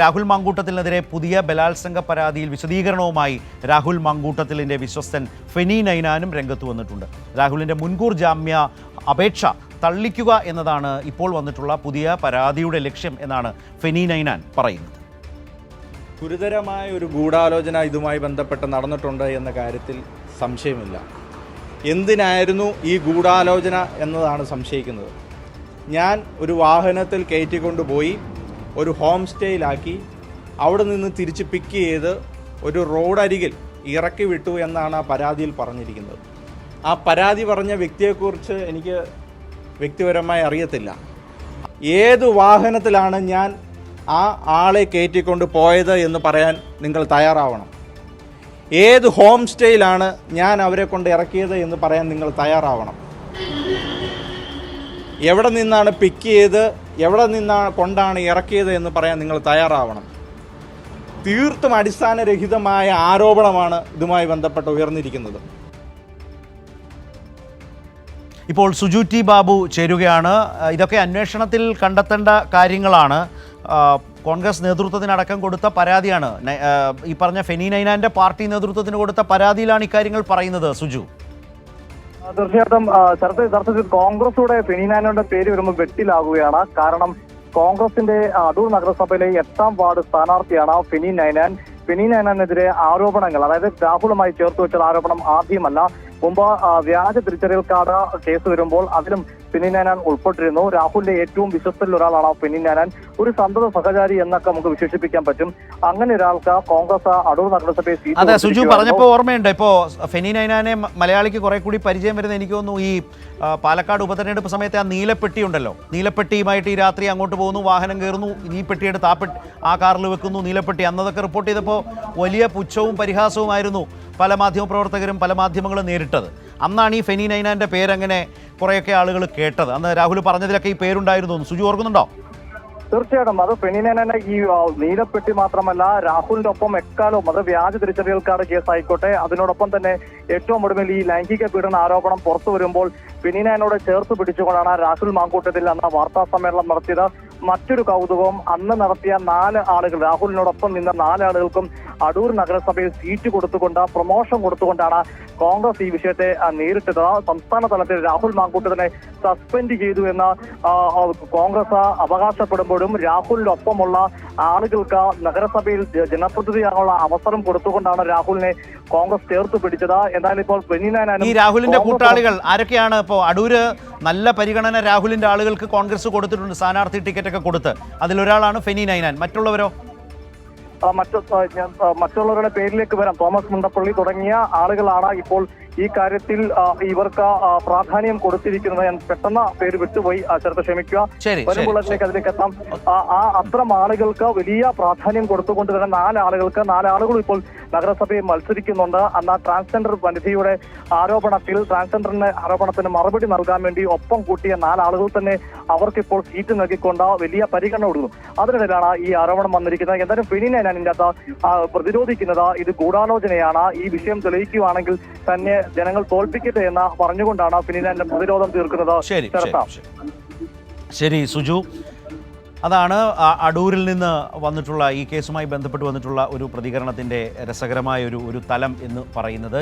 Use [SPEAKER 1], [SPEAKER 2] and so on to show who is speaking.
[SPEAKER 1] രാഹുൽ മാങ്കൂട്ടത്തിനെതിരെ പുതിയ ബലാത്സംഗ പരാതിയിൽ വിശദീകരണവുമായി രാഹുൽ മാങ്കൂട്ടത്തിലിന്റെ വിശ്വസ്തൻ ഫെനി നൈനാനും രംഗത്ത് വന്നിട്ടുണ്ട്. രാഹുലിന്റെ മുൻകൂർ ജാമ്യ അപേക്ഷ തള്ളിക്കുക എന്നതാണ് ഇപ്പോൾ വന്നിട്ടുള്ള പുതിയ പരാതിയുടെ ലക്ഷ്യം എന്നാണ് ഫെനി നൈനാൻ പറയുന്നത്.
[SPEAKER 2] ഗുരുതരമായ ഒരു ഗൂഢാലോചന ഇതുമായി ബന്ധപ്പെട്ട് നടന്നിട്ടുണ്ട് എന്ന കാര്യത്തിൽ സംശയമില്ല. എന്തിനായിരുന്നു ഈ ഗൂഢാലോചന എന്നതാണ് സംശയിക്കുന്നത്. ഞാൻ ഒരു വാഹനത്തിൽ കയറ്റിക്കൊണ്ടുപോയി ഒരു ഹോം സ്റ്റേയിലാക്കി അവിടെ നിന്ന് തിരിച്ച് പിക്ക് ചെയ്ത് ഒരു റോഡരികിൽ ഇറക്കി വിട്ടു എന്നാണ് ആ പരാതിയിൽ പറഞ്ഞിരിക്കുന്നത്. ആ പരാതി പറഞ്ഞ വ്യക്തിയെക്കുറിച്ച് എനിക്ക് വ്യക്തിപരമായി അറിയത്തില്ല. ഏത് വാഹനത്തിലാണ് ഞാൻ ആ ആളെ കയറ്റിക്കൊണ്ട് പോയത് എന്ന് പറയാൻ നിങ്ങൾ തയ്യാറാവണം. ഏത് ഹോം സ്റ്റേയിലാണ് ഞാൻ അവരെ കൊണ്ട് ഇറക്കിയത് എന്ന് പറയാൻ നിങ്ങൾ തയ്യാറാവണം. എവിടെ നിന്നാണ് പിക്ക് ചെയ്ത് എവിടെ നിന്നാണ് കൊണ്ടാണ് ഇറക്കിയത് എന്ന് പറയാൻ നിങ്ങൾ തയ്യാറാവണം. തീർത്തും അടിസ്ഥാനരഹിതമായ ആരോപണമാണ് ഇതുമായി ബന്ധപ്പെട്ട് ഉയർന്നിരിക്കുന്നത്.
[SPEAKER 1] ഇപ്പോൾ സുജു ടി ബാബു ചേരുകയാണ്. ഇതൊക്കെ അന്വേഷണത്തിൽ കണ്ടെത്തേണ്ട കാര്യങ്ങളാണ്. കോൺഗ്രസ് നേതൃത്വത്തിനടക്കം കൊടുത്ത പരാതിയാണ്. ഈ പറഞ്ഞ ഫെനി നൈനാന്റെ പാർട്ടി നേതൃത്വത്തിന് കൊടുത്ത പരാതിയിലാണ് ഇക്കാര്യങ്ങൾ പറയുന്നത് സുജു.
[SPEAKER 3] തീർച്ചയായിട്ടും ചർച്ച ചർച്ച യഥാർത്ഥത്തിൽ കോൺഗ്രസൂടെ ഫെനിനാനോയുടെ പേര് വരുമ്പോൾ വെട്ടിലാകുകയാണ്. കാരണം കോൺഗ്രസിന്റെ അടൂർ നഗരസഭയിലെ എട്ടാം വാർഡ് സ്ഥാനാർത്ഥിയാണ് ഫെനി നൈനാൻ ഫെനി നൈനാനെതിരെ ആരോപണങ്ങൾ അതായത് രാഹുലുമായി ചേർത്ത് വെച്ച ആരോപണം ആദ്യമല്ല. മുമ്പ് വ്യാജ തിരിച്ചറിയൽ കാർഡ് കേസ് വരുമ്പോൾ അതിലും ഫെനി നൈനാൻ ഉൾപ്പെട്ടിരുന്നു. രാഹുലിന്റെ ഏറ്റവും വിശ്വസ്തരിൽ ഒരാളാണ് ഫെനി നൈനാൻ. ഒരു സന്തത സഹചാരി എന്നൊക്കെ നമുക്ക് വിശേഷിപ്പിക്കാൻ പറ്റും. അങ്ങനെ ഒരാൾക്ക് കോൺഗ്രസ് അടൂർ നഗരസഭയെ സീറ്റ്
[SPEAKER 1] അതെ സുജു. പറഞ്ഞപ്പോൾ ഓർമ്മയുണ്ട്. ഇപ്പോ ഫെനി നൈനാനെ മലയാളിക്ക് കുറെ കൂടി പരിചയം വരുന്ന എനിക്ക് തോന്നുന്നു ഈ പാലക്കാട് ഉപതെരഞ്ഞെടുപ്പ് സമയത്ത് ആ നീലപ്പെട്ടി ഉണ്ടല്ലോ. നീലപ്പെട്ടിയുമായിട്ട് ഈ രാത്രി അങ്ങോട്ട് പോകുന്നു വാഹനം കയറുന്നു ഈ പെട്ടിയെടുത്ത് ആ പെട്ടി ആ കാറിൽ വെക്കുന്നു നീലപ്പെട്ടി. അന്നതൊക്കെ റിപ്പോർട്ട് ചെയ്തപ്പോൾ വലിയ പുച്ഛവും പരിഹാസവുമായിരുന്നു പല മാധ്യമപ്രവർത്തകരും പല മാധ്യമങ്ങളും നേരിട്ടത്. അന്നാണ് ഈ ഫെനി നൈനാന്റെ പേരങ്ങനെ കുറേയൊക്കെ ആളുകൾ കേട്ടത്. അന്ന് രാഹുൽ പറഞ്ഞതിലൊക്കെ ഈ പേരുണ്ടായിരുന്നു സുജി ഓർക്കുന്നുണ്ടോ?
[SPEAKER 3] തീർച്ചയായിട്ടും. അത് ഫെനിനെ ഈ നീലപ്പെട്ടി മാത്രമല്ല രാഹുലിന്റെ ഒപ്പം എക്കാലവും അത് വ്യാജ തിരിച്ചറിയൽ കാർഡ് കേസ് ആയിക്കോട്ടെ അതിനോടൊപ്പം തന്നെ ഏറ്റവും ഒടുവിൽ ഈ ലൈംഗിക പീഡന ആരോപണം പുറത്തു വരുമ്പോൾ ഫെനിനോട് ചേർത്ത് പിടിച്ചുകൊണ്ടാണ് രാഹുൽ മാങ്കൂട്ടത്തിൽ അന്ന് വാർത്താ സമ്മേളനം നടത്തിയത്. മറ്റൊരു കൗതുകവും അന്ന് നടത്തിയ നാല് ആളുകൾ രാഹുലിനോടൊപ്പം നിന്ന നാല് ആളുകൾക്കും അടൂർ നഗരസഭയിൽ സീറ്റ് കൊടുത്തുകൊണ്ട് പ്രൊമോഷൻ കൊടുത്തുകൊണ്ടാണ് കോൺഗ്രസ് ഈ വിഷയത്തെ നേരിട്ടത്. സംസ്ഥാന തലത്തിൽ രാഹുൽ മാങ്കൂട്ടത്തിനെ സസ്പെൻഡ് ചെയ്തു എന്ന് കോൺഗ്രസ് അവകാശപ്പെടുമ്പോഴും രാഹുലിനൊപ്പമുള്ള ആളുകൾക്ക് നഗരസഭയിൽ ജനപ്രതിനിധിയാകാനുള്ള അവസരം കൊടുത്തുകൊണ്ടാണ് രാഹുലിനെ കോൺഗ്രസ് ചേർത്ത് പിടിച്ചത്. എന്നാൽ ഇപ്പോൾ
[SPEAKER 1] ഈ രാഹുലിന്റെ കൂട്ടാളികൾ ആരൊക്കെയാണ് ഇപ്പോ? അടൂര് നല്ല പരിഗണന രാഹുലിന്റെ ആളുകൾക്ക് കോൺഗ്രസ് കൊടുത്തിട്ടുണ്ട്. സ്ഥാനാർത്ഥി ടിക്കറ്റ് ഒക്കെ കൊടുത്ത്. അതിലൊരാളാണ് ഫെനി നൈനാൻ. മറ്റുള്ളവരോ?
[SPEAKER 3] മറ്റു മറ്റുള്ളവരുടെ പേരിലേക്ക് വരാം. തോമസ് മുണ്ടപ്പള്ളി തുടങ്ങിയ ആളുകളാണ് ഇപ്പോൾ ഈ കാര്യത്തിൽ ഇവർക്ക് പ്രാധാന്യം കൊടുത്തിരിക്കുന്നത് ഞാൻ പെട്ടെന്ന് പേര് വിട്ടുപോയി ചെറുത്ത് ക്ഷമിക്കുക. വരുമ്പോഴത്തേക്ക് അതിലേക്ക് എത്താം. ആ, അത്തരം ആളുകൾക്ക് വലിയ പ്രാധാന്യം കൊടുത്തുകൊണ്ട് തന്നെ നാലാളുകൾക്ക് നാലാളുകളും ഇപ്പോൾ നഗരസഭയിൽ മത്സരിക്കുന്നുണ്ട്. അന്ന് ട്രാൻസ്ജെൻഡർ വനിതയുടെ ആരോപണത്തിൽ ട്രാൻസ്ജെൻഡറിന്റെ ആരോപണത്തിന് മറുപടി നൽകാൻ വേണ്ടി ഒപ്പം കൂട്ടിയ നാലാളുകൾ തന്നെ അവർക്കിപ്പോൾ സീറ്റ് നൽകിക്കൊണ്ട് വലിയ പരിഗണന കൊടുക്കുന്നു. അതിനിടയിലാണ് ഈ ആരോപണം വന്നിരിക്കുന്നത്. എന്തായാലും ഫിനിനെ ഞാൻ ഇതിന്റെ അകത്ത് പ്രതിരോധിക്കുന്നത് ഇത് ഗൂഢാലോചനയാണ്. ഈ വിഷയം തെളിയിക്കുകയാണെങ്കിൽ തന്നെ ജനങ്ങൾ തോൽപ്പിക്കട്ടെ എന്ന് പറഞ്ഞുകൊണ്ടാണ് ഫിനിലാൻഡിന്റെ പ്രതിരോധം തീർക്കുന്നത്.
[SPEAKER 1] ശരി ശരി സുജു. അതാണ് അടൂരിൽ നിന്ന് വന്നിട്ടുള്ള ഈ കേസുമായി ബന്ധപ്പെട്ട് വന്നിട്ടുള്ള ഒരു പ്രതികരണത്തിന്റെ രസകരമായ ഒരു ഒരു തലം എന്ന് പറയുന്നത്.